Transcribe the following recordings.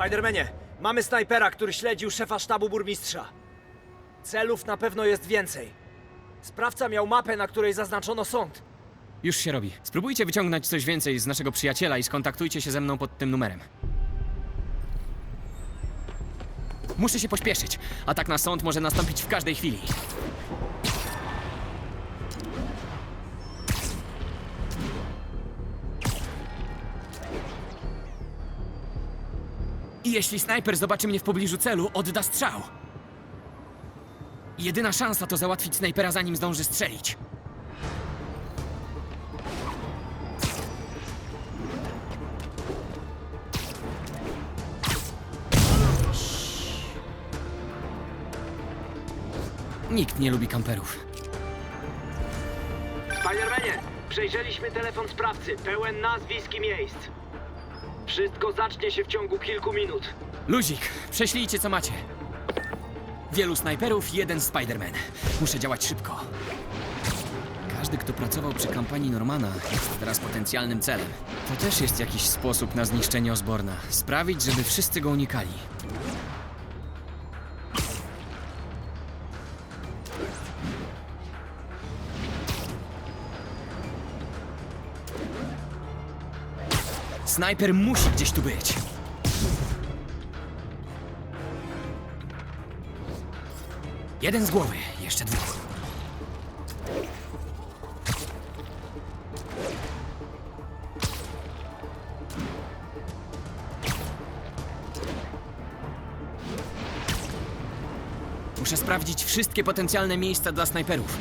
Spidermanie, mamy snajpera, który śledził szefa sztabu burmistrza. Celów na pewno jest więcej. Sprawca miał mapę, na której zaznaczono sąd. Już się robi. Spróbujcie wyciągnąć coś więcej z naszego przyjaciela i skontaktujcie się ze mną pod tym numerem. Muszę się pośpieszyć. Atak na sąd może nastąpić w każdej chwili. Jeśli snajper zobaczy mnie w pobliżu celu, odda strzał. Jedyna szansa to załatwić snajpera zanim zdąży strzelić. Nikt nie lubi kamperów. Spidermanie, przejrzeliśmy telefon sprawcy, pełen nazwisk i miejsc. Wszystko zacznie się w ciągu kilku minut. Luzik, prześlijcie co macie. Wielu snajperów, jeden Spider-Man. Muszę działać szybko. Każdy, kto pracował przy kampanii Normana, jest teraz potencjalnym celem. To też jest jakiś sposób na zniszczenie Osborna. Sprawić, żeby wszyscy go unikali. Snajper musi gdzieś tu być. Jeden z głowy, jeszcze dwóch. Muszę sprawdzić wszystkie potencjalne miejsca dla snajperów.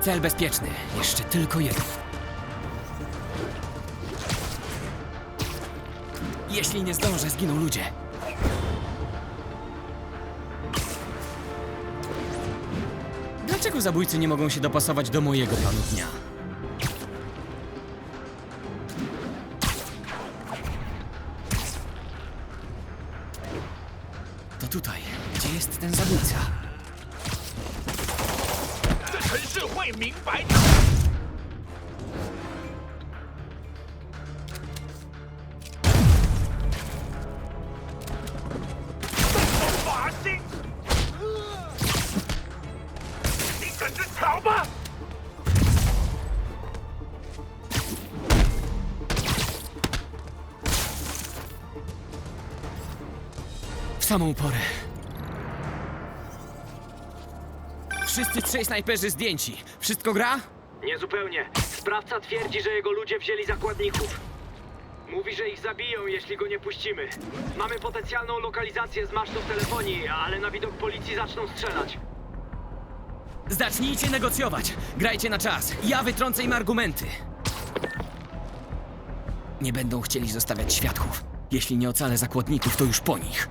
Cel bezpieczny. Jeszcze tylko jeden. Jeśli nie zdążę, zginą ludzie. Dlaczego zabójcy nie mogą się dopasować do mojego planu dnia? To tutaj. Gdzie jest ten zabójca? 明白的。发心，你等着瞧吧！Samą porę. Wszyscy trzej snajperzy zdjęci. Wszystko gra? Niezupełnie. Sprawca twierdzi, że jego ludzie wzięli zakładników. Mówi, że ich zabiją, jeśli go nie puścimy. Mamy potencjalną lokalizację z masztów telefonii, ale na widok policji zaczną strzelać. Zacznijcie negocjować. Grajcie na czas. Ja wytrącę im argumenty. Nie będą chcieli zostawiać świadków. Jeśli nie ocalę zakładników, to już po nich.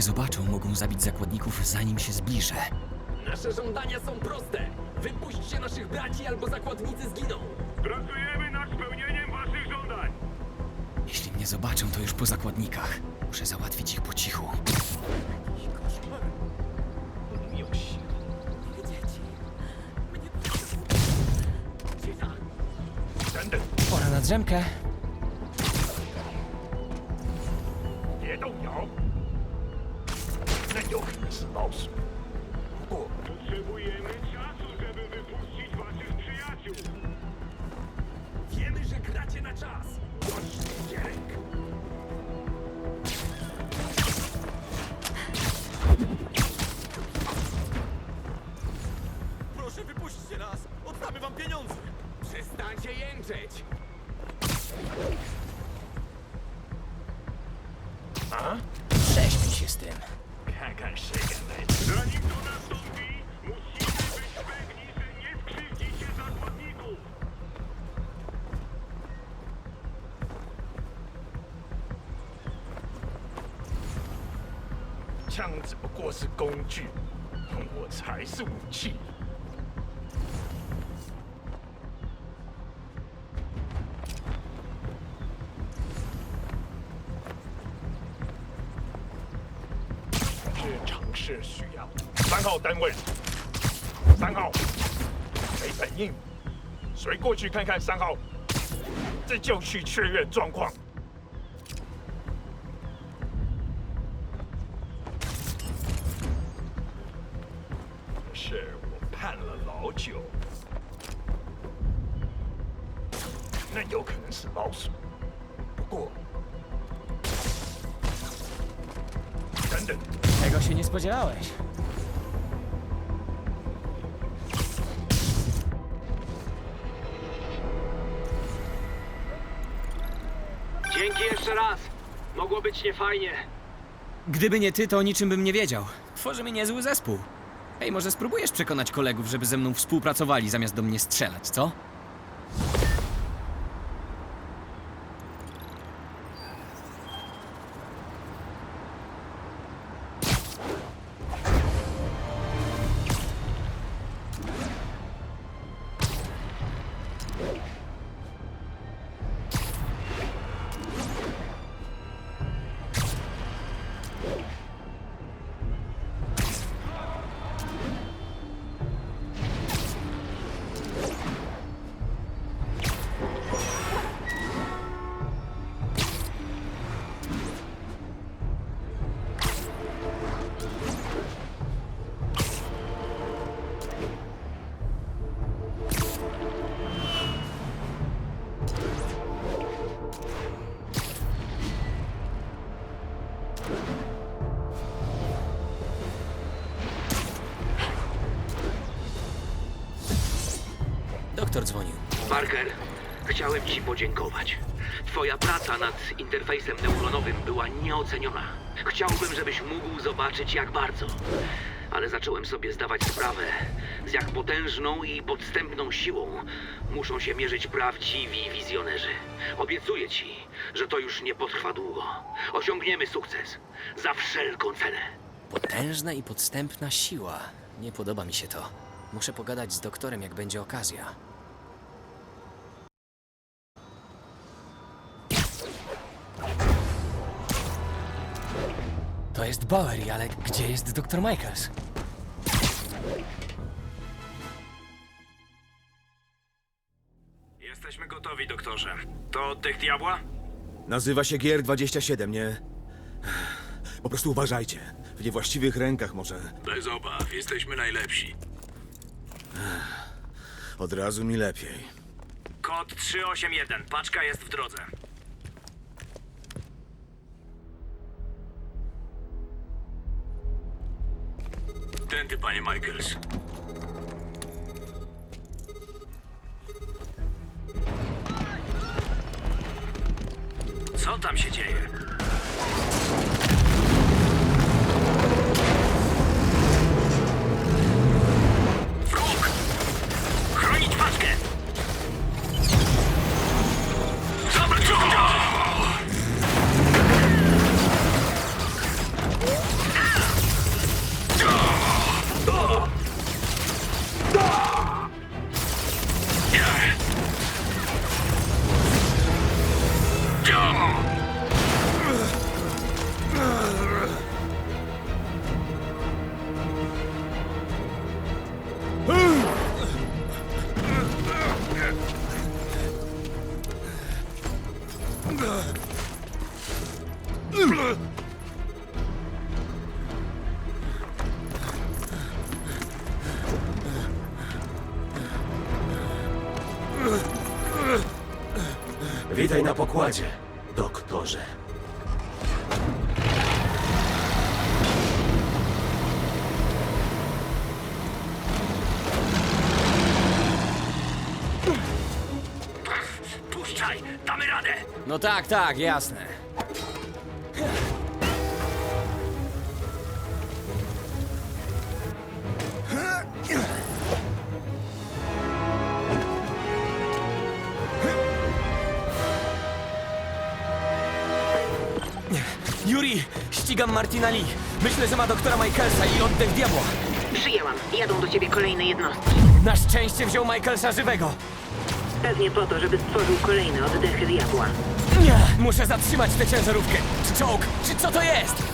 Mnie zobaczą, mogą zabić zakładników, zanim się zbliżę. Nasze żądania są proste. Wypuśćcie naszych braci albo zakładnicy zginą. Pracujemy nad spełnieniem waszych żądań. Jeśli mnie zobaczą, to już po zakładnikach. Muszę załatwić ich po cichu. Pora na drzemkę. boss. Potrzebujemy czasu, żeby wypuścić waszych przyjaciół. Wiemy, że gracie na czas. Proszę wypuśćcie nas! Oddamy wam pieniądze! Przestańcie jęczeć! Sześć się z tym. 看看谁敢来。枪只不过是工具，我才是武器。单位，三号没反应，谁过去看看三号？这就去确认状况。是我盼了老久，那有可能是老鼠。不过，等等。Tego się nie spodziewałeś. Mogło być niefajnie. Gdyby nie ty, to o niczym bym nie wiedział. Tworzymy niezły zespół. Ej, może spróbujesz przekonać kolegów, żeby ze mną współpracowali, zamiast do mnie strzelać, co? Doktor dzwonił. Parker, chciałem Ci podziękować. Twoja praca nad interfejsem neuronowym była nieoceniona. Chciałbym, żebyś mógł zobaczyć, jak bardzo. Ale zacząłem sobie zdawać sprawę, z jak potężną i podstępną siłą muszą się mierzyć prawdziwi wizjonerzy. Obiecuję Ci, że to już nie potrwa długo. Osiągniemy sukces. Za wszelką cenę. Potężna i podstępna siła. Nie podoba mi się to. Muszę pogadać z doktorem, jak będzie okazja. To jest Bowery, ale gdzie jest doktor Michaels? Jesteśmy gotowi, doktorze. To oddech diabła? Nazywa się GR27, nie? Po prostu uważajcie. W niewłaściwych rękach może. Bez obaw, jesteśmy najlepsi. Od razu mi lepiej. Kod 381. Paczka jest w drodze. Tędy, panie Michaels. Co tam się dzieje? Witaj na pokładzie, doktorze. Puszczaj! Damy radę! No tak, tak, jasne. Ścigam Martina Lee. Myślę, że ma doktora Michaelsa i oddech diabła. Przyjęłam. Jadą do ciebie kolejne jednostki. Na szczęście wziął Michaelsa żywego. Pewnie po to, żeby stworzył kolejne oddechy diabła. Nie! Muszę zatrzymać tę ciężarówkę. Czy czołg? Czy co to jest?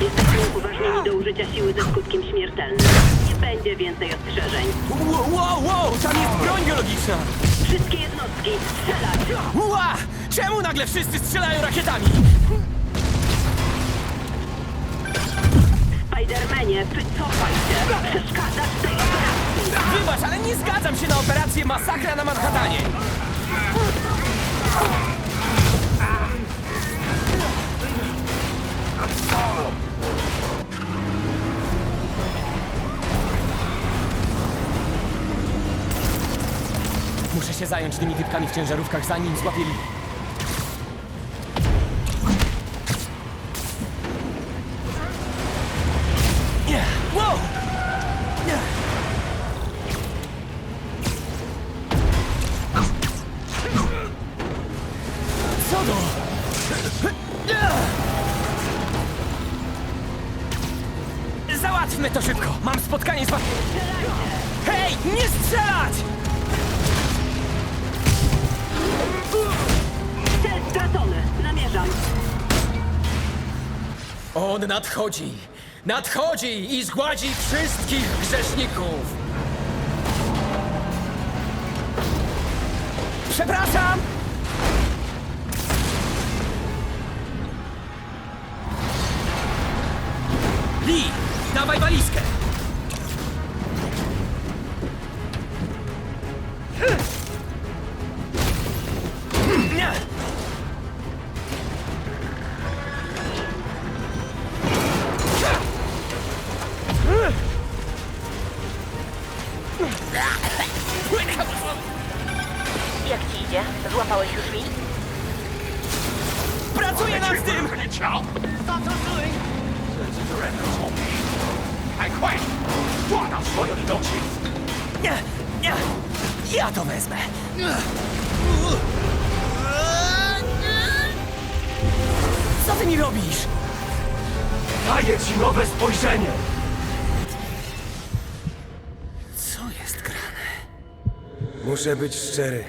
Jesteśmy upoważnieni do użycia siły ze skutkiem śmiertelnym. Nie będzie więcej ostrzeżeń. Wow, wow, wow! Tam jest broń biologiczna! Wszystkie jednostki, strzelać! Ła! Czemu nagle wszyscy strzelają rakietami? Spidermanie, wycofaj się! Przeszkadzasz tej operacji! Wybacz, ale nie zgadzam się na operację Masakra na Manhattanie! Muszę się zająć tymi typkami w ciężarówkach, zanim złapię nadchodzi! Nadchodzi i zgładzi wszystkich grzeszników! Przepraszam! Lee, dawaj walizkę! Nie, nie, ja to wezmę. Co ty mi robisz? Daję ci nowe spojrzenie. Co jest grane? Muszę być szczery.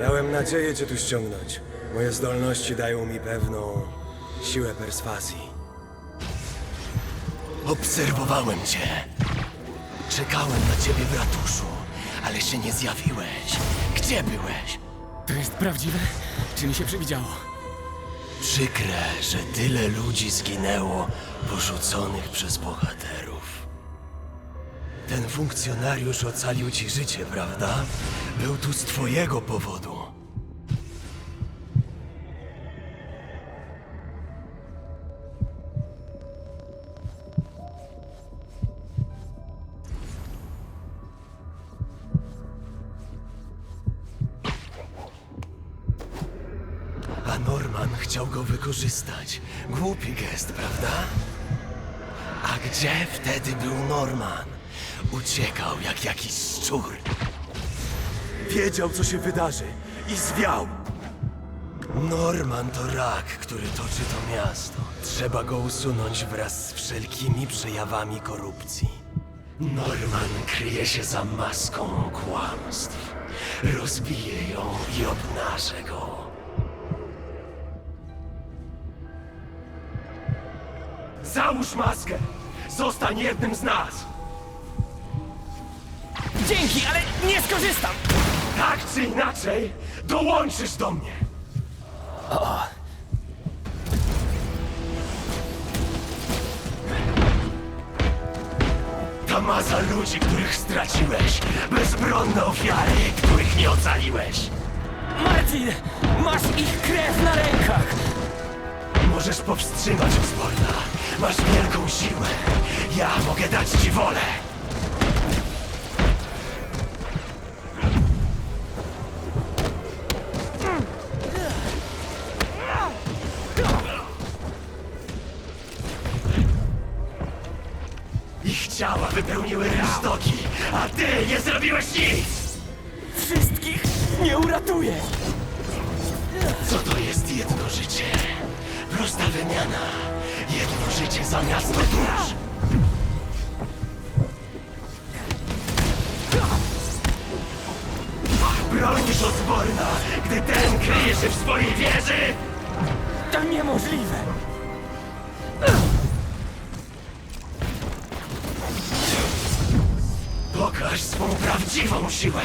Miałem nadzieję cię tu ściągnąć. Moje zdolności dają mi pewną siłę perswazji. Obserwowałem cię. Czekałem na ciebie w ratuszu, ale się nie zjawiłeś. Gdzie byłeś? To jest prawdziwe? Czy mi się przywidziało? Przykre, że tyle ludzi zginęło, porzuconych przez bohaterów. Ten funkcjonariusz ocalił ci życie, prawda? Był tu z twojego powodu. Głupi gest, prawda? A gdzie wtedy był Norman? Uciekał jak jakiś szczur. Wiedział, co się wydarzy i zwiał. Norman to rak, który toczy to miasto. Trzeba go usunąć wraz z wszelkimi przejawami korupcji. Norman kryje się za maską kłamstw. Rozbiję ją i obnażę go. Załóż maskę. Zostań jednym z nas. Dzięki, ale nie skorzystam! Tak czy inaczej, dołączysz do mnie. Ta masa ludzi, których straciłeś. Bezbronne ofiary, których nie ocaliłeś. Martin! Masz ich krew na rękach! Możesz powstrzymać Osborna. Masz wielką siłę. Ja mogę dać ci wolę. Ich ciała wypełniły resztoki, a ty nie zrobiłeś nic! Wszystkich nie uratuję! Co to jest jedno życie? Prosta wymiana. Jedno życie za miasto dusz. Bronisz Osborna, gdy ten kryje się w swojej wieży? To niemożliwe! Pokaż swą prawdziwą siłę!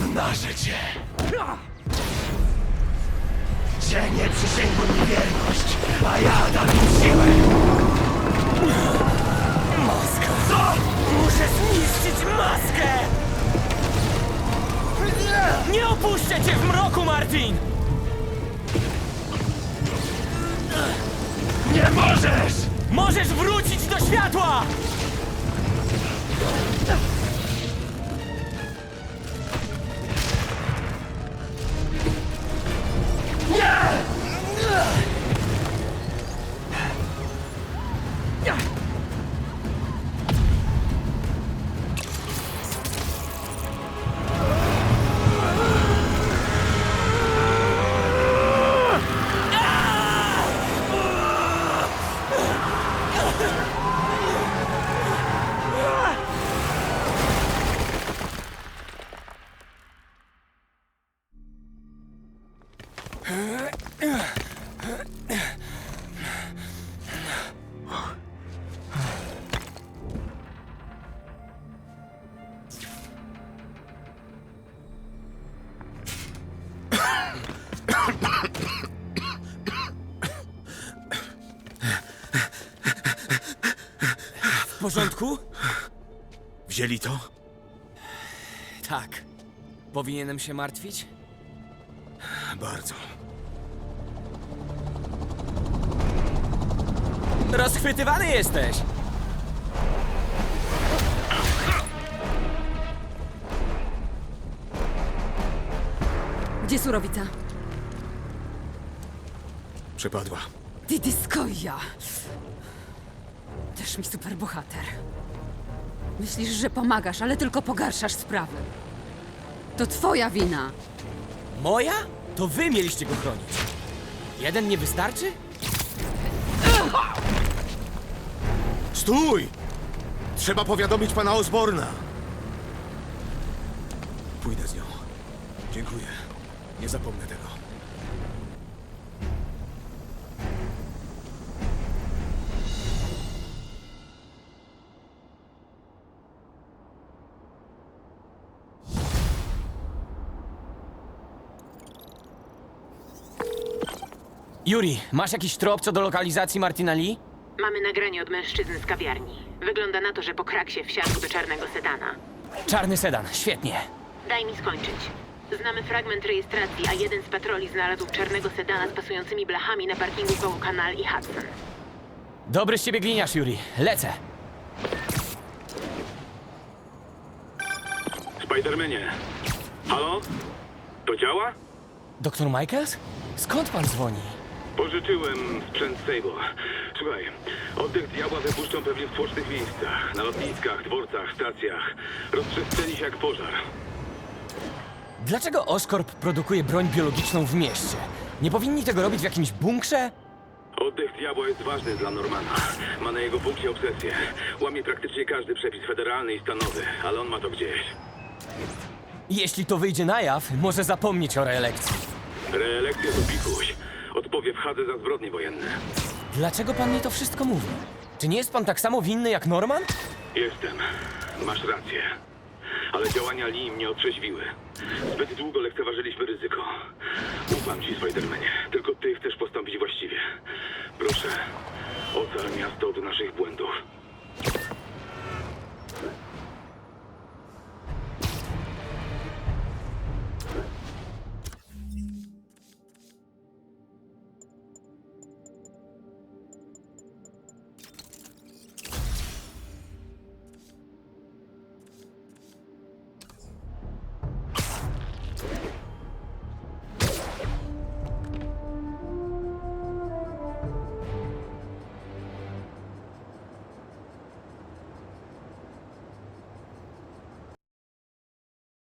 I obnażę cię! Cienie przysięgły mi wierność, a ja dam im siłę! Maska! Co? Muszę zniszczyć maskę! Nie opuszczę cię w mroku, Martin! Nie możesz! Możesz wrócić do światła! Porządku? Wzięli to? Tak. Powinienem się martwić? Bardzo. Rozchwytywany jesteś! Gdzie surowica? Przepadła. Didiskoja! Też mi superbohater. Myślisz, że pomagasz, ale tylko pogarszasz sprawę. To twoja wina. Moja? To wy mieliście go chronić. Jeden nie wystarczy? Stój! Trzeba powiadomić pana Osborna. Pójdę z nią. Dziękuję. Nie zapomnę tego. Yuri, masz jakiś trop co do lokalizacji Martina Lee? Mamy nagranie od mężczyzny z kawiarni. Wygląda na to, że po kraksie wsiadł do czarnego sedana. Czarny sedan, świetnie. Daj mi skończyć. Znamy fragment rejestracji, a jeden z patroli znalazł czarnego sedana z pasującymi blachami na parkingu koło Kanal i Hudson. Dobry z ciebie gliniarz, Yuri. Lecę. Spidermanie. Halo? To działa? Doktor Michaels? Skąd pan dzwoni? Pożyczyłem sprzęt Sable. Słuchaj, oddech diabła wypuszczą pewnie w tłocznych miejscach. Na lotniskach, dworcach, stacjach. Rozprzestrzeni się jak pożar. Dlaczego Oscorp produkuje broń biologiczną w mieście? Nie powinni tego robić w jakimś bunkrze? Oddech diabła jest ważny dla Normana. Ma na jego punkcie obsesję. Łamie praktycznie każdy przepis federalny i stanowy, ale on ma to gdzieś. Jeśli to wyjdzie na jaw, może zapomnieć o reelekcji. Reelekcja to pikuś. Odpowie w Hadze za zbrodnie wojenne. Dlaczego pan mi to wszystko mówi? Czy nie jest pan tak samo winny jak Norman? Jestem. Masz rację. Ale działania Lee mnie otrzeźwiły. Zbyt długo lekceważyliśmy ryzyko. Ufam ci, Spidermanie. Tylko ty chcesz postąpić właściwie. Proszę, ocal miasto od naszych błędów.